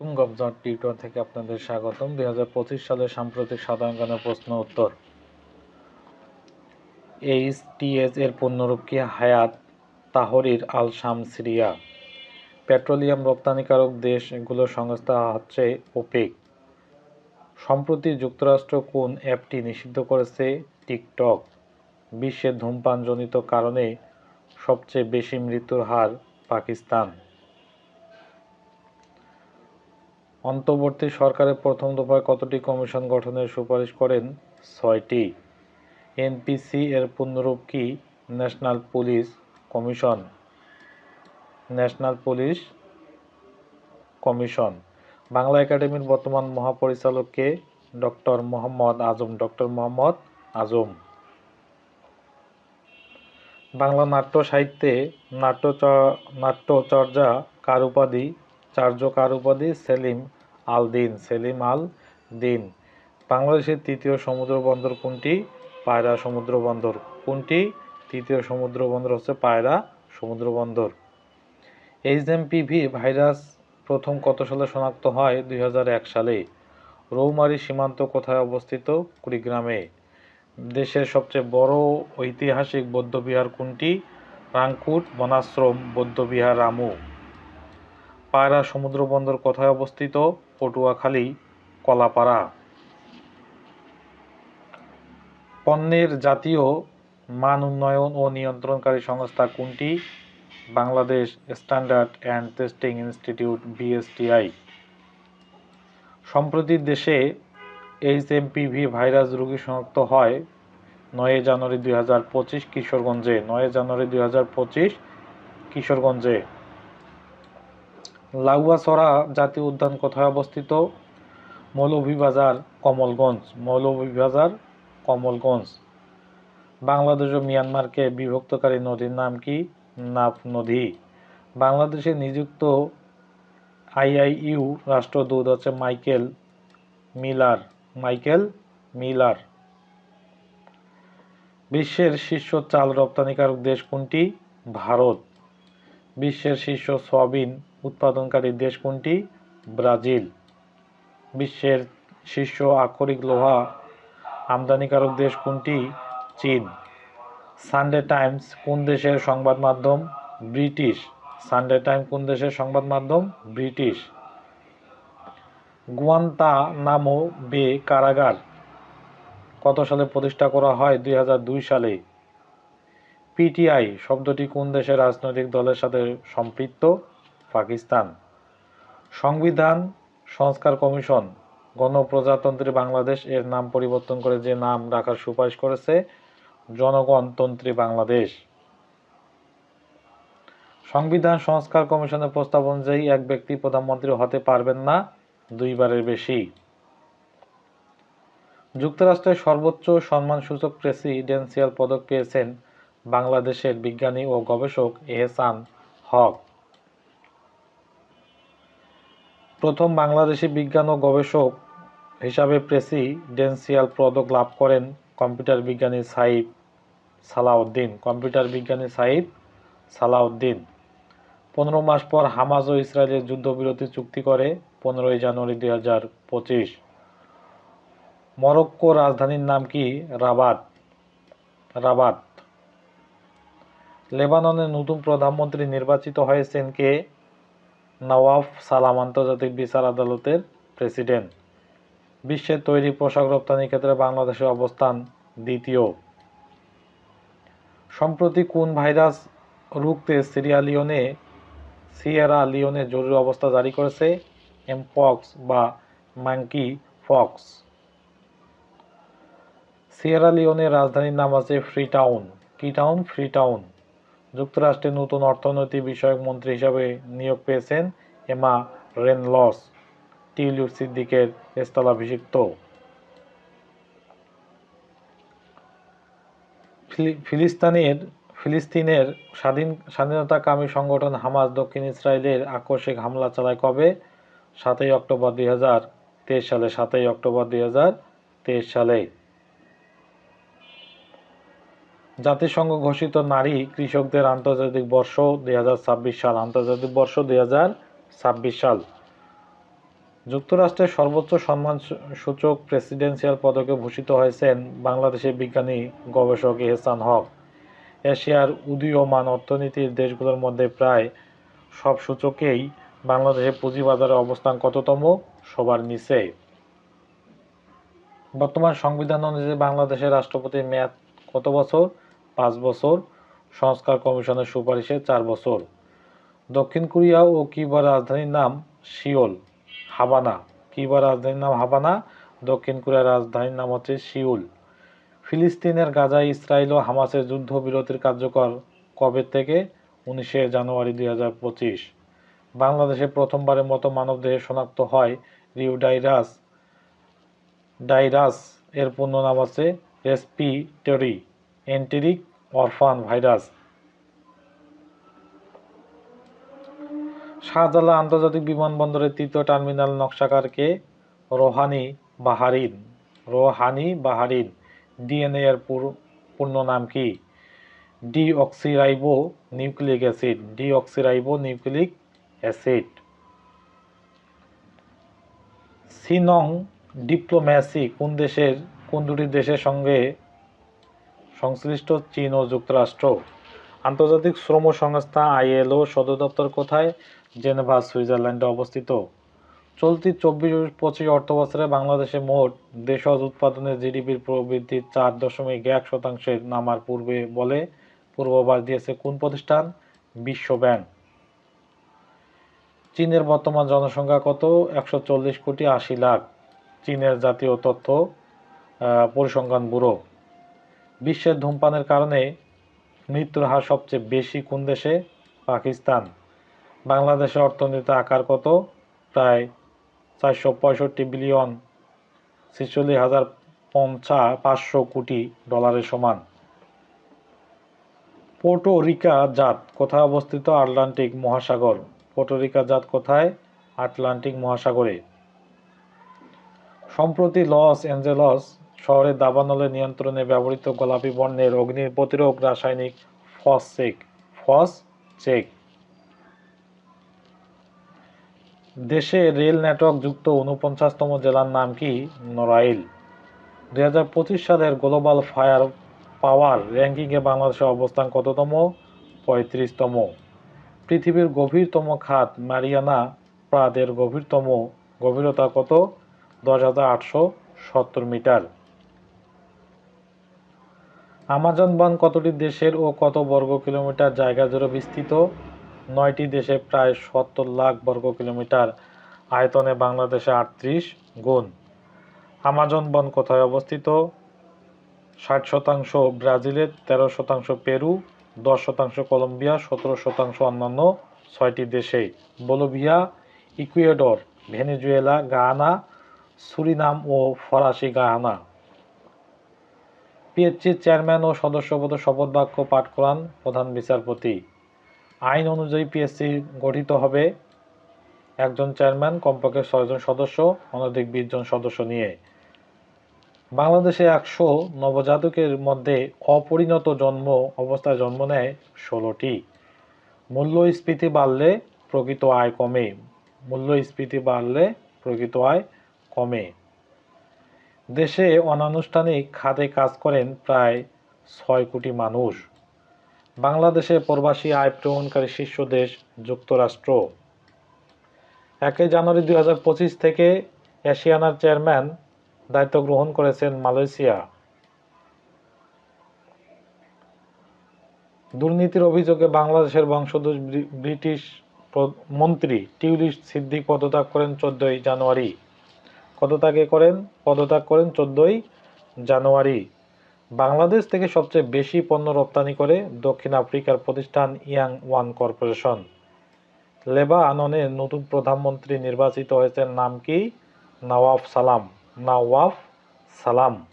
গবজার tutor থেকে আপনাদের স্বাগতম। দুই হাজার পঁচিশ সালের সাম্প্রতিক সাধারণ প্রশ্ন উত্তর। এইচটিএস এর পূর্ণরূপ কি? হায়াত তাহরির আল শামসিরিয়া। পেট্রোলিয়াম রপ্তানিকারক দেশগুলোর সংস্থা হচ্ছে ওপেক। সম্প্রতি যুক্তরাষ্ট্র কোন অ্যাপটি নিষিদ্ধ করেছে? টিকটক। বিশ্বে ধূমপানজনিত কারণে সবচেয়ে বেশি মৃত্যুর হার পাকিস্তান। অন্তর্বর্তী সরকারের প্রথম দফায় কতটি কমিশন গঠনের সুপারিশ করেন? ছয়টি। এনপিসি এর পূর্ণরূপ কি? National police commission. National police commission. Bangla একাডেমির বর্তমান মহাপরিচালক কে? ডক্টর মোহাম্মদ আজম। ডক্টর মোহাম্মদ আজম। বাংলা নাট্য সাহিত্যে নাট্য নাট্যচর্যা কার উপাধি? চার্য কার উপাধি সেলিম আল দিন সেলিম আল দিন বাংলাদেশের তৃতীয় সমুদ্র বন্দর কোনটি? পায়রা সমুদ্র বন্দর কোনটি? তৃতীয় সমুদ্র বন্দর হচ্ছে পায়রা সমুদ্র বন্দর। এইচএমপিভি ভাইরাস প্রথম কত সালে শনাক্ত হয়? দুই হাজার এক সালে। রৌমারি সীমান্ত কোথায় অবস্থিত? কুড়িগ্রামে। দেশের সবচেয়ে বড় ঐতিহাসিক বৌদ্ধবিহার কোনটি? রাংকুট, বনাশ্রম, বৌদ্ধবিহার, রামু। পায়রা সমুদ্র বন্দর কোথায় অবস্থিত? পটুয়াখালী, কলাপাড়া। পণ্যের জাতীয় মান উন্নয়ন ও নিয়ন্ত্রণকারী সংস্থা কোনটি? Bangladesh standard and testing institute, BSTI. সম্প্রতি দেশে এইচএমপিভি ভাইরাস রোগী শনাক্ত হয় নয় জানুয়ারি দুই হাজার পঁচিশ কিশোরগঞ্জে। নয় জানুয়ারি দুই হাজার পঁচিশ কিশোরগঞ্জে। লাউয়াছড়া জাতীয় উদ্যান কোথায় অবস্থিত মৌলভীবাজার কমলগঞ্জ। মৌলভীবাজার কমলগঞ্জ। বাংলাদেশ ও মিয়ানমারকে বিভক্তকারী নদীর নাম কি? নাফ নদী। বাংলাদেশে নিযুক্ত আইআইইউ রাষ্ট্রদূত হচ্ছে মাইকেল মিলার। Michael Miller. বিশ্বের শীর্ষ চাল রপ্তানিকারক দেশ কোনটি? ভারত। বিশ্বের শীর্ষ সয়াবিন উৎপাদনকারী দেশ কোনটি? ব্রাজিল। বিশ্বের শীর্ষ আক্ষরিক লোহা আমদানিকারক দেশ কোনটি? চীন। সানডে টাইমস কোন দেশের সংবাদ মাধ্যম? ব্রিটিশ। সানডে টাইম কোন দেশের সংবাদ মাধ্যম? ব্রিটিশ। গুয়ান্তা নামো বে কারাগার কত সালে প্রতিষ্ঠা করা হয়? দুই হাজার দুই সালে। পিটিআই শব্দটি কোন দেশের রাজনৈতিক দলের সাথে সম্পৃক্ত? পাকিস্তান। সংবিধান সংস্কার কমিশন গণপ্রজাতন্ত্রী বাংলাদেশ এর নাম পরিবর্তন করে যে নাম রাখার সুপারিশ করেছে, জনগণতন্ত্রী বাংলাদেশ। সংবিধান সংস্কার কমিশনের প্রস্তাব অনুযায়ী এক ব্যক্তি প্রধানমন্ত্রী হতে পারবেন না, দুইবারের বেশি। যুক্তরাষ্ট্রের সর্বোচ্চ সম্মানসূচক প্রেসিডেন্সিয়াল পদক পেয়েছেন বাংলাদেশের বিজ্ঞানী ও গবেষক এহসান হক। প্রথম বাংলাদেশি বিজ্ঞান ও গবেষক হিসাবে প্রেসিডেন্সিয়াল পদক লাভ করেন কম্পিউটার বিজ্ঞানী সাইফ সালাউদ্দিন, কম্পিউটার বিজ্ঞানী সাইফ সালাউদ্দিন। পনেরো মাস পর হামাজ ও ইসরায়েলের যুদ্ধবিরতি চুক্তি করে পনেরোই জানুয়ারি দুই হাজার পঁচিশ। মরক্কো রাজধানীর নাম কি? রাবাত। রাবাত। লেবাননের নতুন প্রধানমন্ত্রী নির্বাচিত হয়েছেন কে? নওয়াফ সালাম আন্তর্জাতিক বিচার আদালতের প্রেসিডেন্ট। বিশ্বের তৈরি পোশাক রপ্তানি ক্ষেত্রে বাংলাদেশের অবস্থান দ্বিতীয়। সম্প্রতি কোন ভাইরাস রুখতে সিরিয়া লিওনে, সিয়েরা লিওনে জরুরি অবস্থা জারি করেছে? এমপক্স বা ম্যাঙ্কি ফক্স। সিয়েরা লিওনের রাজধানীর নাম আছে ফ্রি টাউন কি টাউন? ফ্রি টাউন যুক্তরাষ্ট্রের নতুন অর্থনৈতিক বিষয়ক মন্ত্রী হিসাবে নিয়োগ পেয়েছেন এমা রেনলস, টিউলিপ সিদ্দিকের স্থলাভিষিক্ত। ফিলিস্তিনের ফিলিস্তিনের স্বাধীন, স্বাধীনতাকামী সংগঠন হামাস দক্ষিণ ইসরায়েলের আকস্মিক হামলা চালায় কবে? সাতই অক্টোবর দুই হাজার তেইশ সালে, সাতই অক্টোবর দুই হাজার তেইশ সালে। জাতিসংঘ ঘোষিত নারী কৃষকদের আন্তর্জাতিক বর্ষ দুই হাজার ছাব্বিশ সাল, আন্তর্জাতিক বর্ষ দুই হাজার ছাব্বিশ সাল। যুক্তরাষ্ট্রের সর্বোচ্চ সম্মান সূচক প্রেসিডেন্সিয়াল পদকে ভূষিত হয়েছেন বাংলাদেশের বিজ্ঞানী গবেষক এহসান হক। এশিয়ার উদীয়মান অর্থনীতির দেশগুলোর মধ্যে প্রায় সব সূচকেই বাংলাদেশের পুঁজিবাজারের অবস্থান কততম? সবার নিচে। বর্তমান সংবিধান অনুযায়ী বাংলাদেশের রাষ্ট্রপতির মেয়াদ কত বছর? পাঁচ বছর, সংস্কার কমিশনের সুপারিশে চার বছর। দক্ষিণ কোরিয়া ও কিউবার রাজধানীর নাম সিওল হাবানা কিউবার রাজধানীর নাম হাবানা দক্ষিণ কোরিয়ার রাজধানীর নাম হচ্ছে সিউল। ফিলিস্তিনের গাজায় ইসরায়েল ও হামাসের যুদ্ধবিরতির কার্যকর কবে থেকে? উনিশে জানুয়ারি দুই হাজার পঁচিশ। বাংলাদেশে প্রথমবারের মতো মানবদেহে শনাক্ত হয় রিউডাইরাস, ডাইরাস। এর পূর্ণ নাম আছে respiratory. Enteric orphan virus. Shahjalal আন্তর্জাতিক বিমানবন্দরের তৃতীয় terminal নকশাকারকে Rohani Baharin. Rohani Baharin, DNA এর পুর- পূর্ণ নাম কি? Deoxyribonucleic acid. Deoxyribonucleic acid. সিনং diplomacy কোন দেশের, কোন দুটি দেশের সঙ্গে সংশ্লিষ্ট চীন ও যুক্তরাষ্ট্র। আন্তর্জাতিক শ্রম সংস্থা আইএলও সদর দপ্তর কোথায়? জেনেভা, সুইজারল্যান্ডে অবস্থিত। চলতি চব্বিশ পঁচিশ অর্থ বছরে বাংলাদেশে মোট দেশজ উৎপাদনের জিডিপির প্রবৃদ্ধি চার দশমিক এক শতাংশের নামার পূর্বে বলে পূর্বাভাস দিয়েছে কোন প্রতিষ্ঠান? বিশ্ব ব্যাংক। চীনের বর্তমান জনসংখ্যা কত? একশো চল্লিশ কোটি আশি লাখ। চীনের জাতীয় তথ্য পরিসংখ্যান ব্যুরো। বিশ্বের ধূমপানের কারণে মৃত্যুর হার সবচেয়ে বেশি কোন দেশে? পাকিস্তান। বাংলাদেশের অর্থনীতি আকার কত? প্রায় চারশো পঁয়ষট্টি বিলিয়ন, ছেচল্লিশ হাজার পঞ্চা পাঁচশো কোটি ডলারের সমান। পোর্টো রিকা জাত কোথায় অবস্থিত? আটলান্টিক মহাসাগর। পোর্টো রিকা জাত কোথায়? আটলান্টিক মহাসাগরে। সম্প্রতি লস অ্যাঞ্জেলস শহরের দাবানলের নিয়ন্ত্রণে ব্যবহৃত গোলাপি বর্ণের অগ্নি প্রতিরোধ রাসায়নিক ফস চেক ফস চেক দেশে রেল নেটওয়ার্ক যুক্ত উনপঞ্চাশতম জেলার নাম কি? নড়াইল। পঁচিশ সালের গ্লোবাল ফায়ার পাওয়ার র্যাঙ্কিংয়ে বাংলাদেশের অবস্থান কততম? পঁয়ত্রিশতম। পৃথিবীর গভীরতম খাত মারিয়ানা প্রাদের গভীরতম গভীরতা কত? দশ হাজার আটশো সত্তর মিটার। আমাজন বন কতটি দেশের ও কত বর্গ কিলোমিটার জায়গা জুড়ে বিস্তৃত? নয়টি দেশে প্রায় সত্তর লাখ বর্গ কিলোমিটার। আয়তনে বাংলাদেশে আটত্রিশ গুণ। আমাজন বন কোথায় অবস্থিত? ষাট শতাংশ ব্রাজিলের তেরো শতাংশ পেরু, দশ শতাংশ কলম্বিয়া, সতেরো শতাংশ অন্যান্য ছয়টি দেশে Bolivia, Ecuador, Venezuela, Guyana, Suriname ও ফরাসি গায়ানা। পিএইচসির চেয়ারম্যান ও সদস্যপদে শপথ বাক্য পাঠ করান প্রধান বিচারপতি। আইন অনুযায়ী পিএসসি গঠিত হবে একজন চেয়ারম্যান, কমপক্ষে ছয়জন সদস্য, অনধিক বিশ জন সদস্য নিয়ে। বাংলাদেশে একশো নবজাতকের মধ্যে অপরিণত জন্ম, অবস্থায় জন্ম নেয় ষোলোটি। মূল্যস্ফীতি বাড়লে প্রকৃত আয় কমে। মূল্যস্ফীতি বাড়লে প্রকৃত আয় কমে। দেশে অনানুষ্ঠানিক খাতে কাজ করেন প্রায় ছয় কোটি মানুষ। বাংলাদেশে প্রবাসী আয় প্রবণকারী শীর্ষ দেশ যুক্তরাষ্ট্র। একই জানুয়ারি দুই হাজার পঁচিশ থেকে এশিয়ানার চেয়ারম্যান দায়িত্ব গ্রহণ করেছেন মালয়েশিয়া। দুর্নীতির অভিযোগে বাংলাদেশের বংশোদ্ভূত ব্রিটিশ মন্ত্রী টিউলিশ সিদ্দিক পদত্যাগ করেন চোদ্দই জানুয়ারি। পদত্যাগে করেন, পদত্যাগ করেন চোদ্দই জানুয়ারি। বাংলাদেশ থেকে সবচেয়ে বেশি পণ্য রপ্তানি করে দক্ষিণ আফ্রিকার প্রতিষ্ঠান ইয়াং ওয়ান কর্পোরেশন। লেবাননের নতুন প্রধানমন্ত্রী নির্বাচিত হয়েছেন নাম কি? নওয়াব সালাম। নওয়াব সালাম।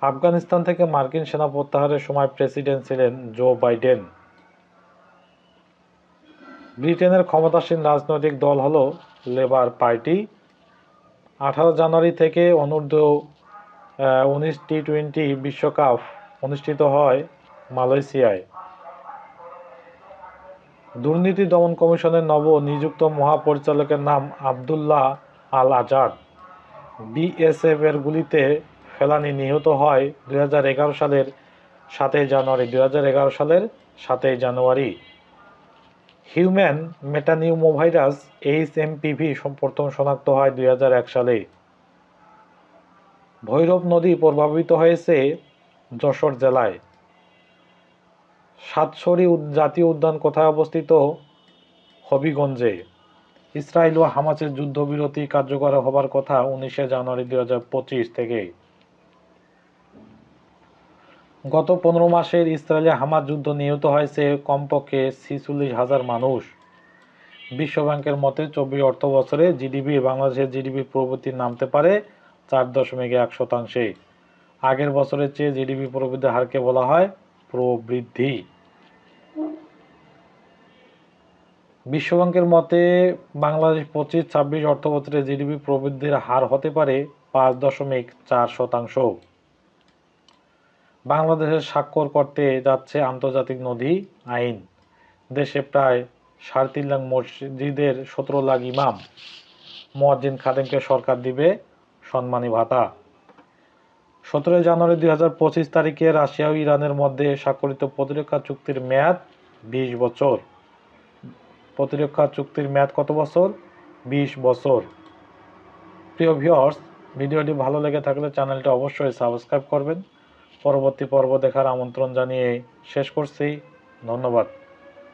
আফগানিস্তান থেকে মার্কিন সেনা প্রত্যাহারের সময় প্রেসিডেন্ট ছিলেন জো বাইডেন। ব্রিটেনের ক্ষমতাসীন রাজনৈতিক দল হল লেবার পার্টি। আঠারো জানুয়ারি থেকে অনূর্ধ্ব উনিশ টি টোয়েন্টি বিশ্বকাপ অনুষ্ঠিত হয় মালয়েশিয়ায়। দুর্নীতি দমন কমিশনের নব নিযুক্ত মহাপরিচালকের নাম আবদুল্লাহ আল আজাদ বিএসএফ এর গুলিতে ফেলানি নিহত হয় দু হাজার এগারো সালের সাতই জানুয়ারি দু হাজার এগারো সালের সাতই জানুয়ারি। Human metapneumovirus H M MPV প্রথম শনাক্ত হয় দুই হাজার এক সালে। ভৈরব নদী প্রভাবিত হয়েছে যশোর জেলায়। সাতসরি জাতীয় উদ্যান কোথায় অবস্থিত? হবিগঞ্জে। ইসরায়েল ও হামাসের যুদ্ধবিরতি কার্যকর হবার কথা উনিশে জানুয়ারি দু হাজার পঁচিশ থেকে গত পনেরো মাসের ইসরায়েলে হামাস যুদ্ধ নিহত হয়েছে কমপক্ষে ছিচল্লিশ হাজার মানুষ। বিশ্বব্যাংকের মতে চব্বিশ অর্থ বছরে জিডিপি বাংলাদেশের জিডিপি প্রবৃদ্ধি নামতে পারে চার দশমিক এক শতাংশে। আগের বছরের চেয়ে জিডিপি প্রবৃদ্ধির হারকে বলা হয় প্রবৃদ্ধি। বিশ্বব্যাংকের মতে বাংলাদেশ পঁচিশ ছাব্বিশ অর্থ বছরে জিডিপি প্রবৃদ্ধির হার হতে পারে পাঁচ দশমিক চার শতাংশ। বাংলাদেশের স্বাক্ষর করতে যাচ্ছে আন্তর্জাতিক নদী আইন। দেশে প্রায় সাড়ে তিন লাখ মসজিদের সতেরো লাখ ইমাম। মোয়াজ্জিন খাদেমকে সরকার দিবে সম্মানী ভাতা। সতেরোই জানুয়ারি দুই হাজার পঁচিশ তারিখে রাশিয়া ও ইরানের মধ্যে স্বাক্ষরিত প্রতিরক্ষা চুক্তির মেয়াদ বিশ বছর। প্রতিরক্ষা চুক্তির মেয়াদ কত বছর? বিশ বছর। প্রিয় ভিউয়ার্স, ভিডিওটি ভালো লেগে থাকলে চ্যানেলটি অবশ্যই সাবস্ক্রাইব করবেন। পরবর্তী পর্ব দেখার আমন্ত্রণ জানিয়ে শেষ করছি। ধন্যবাদ।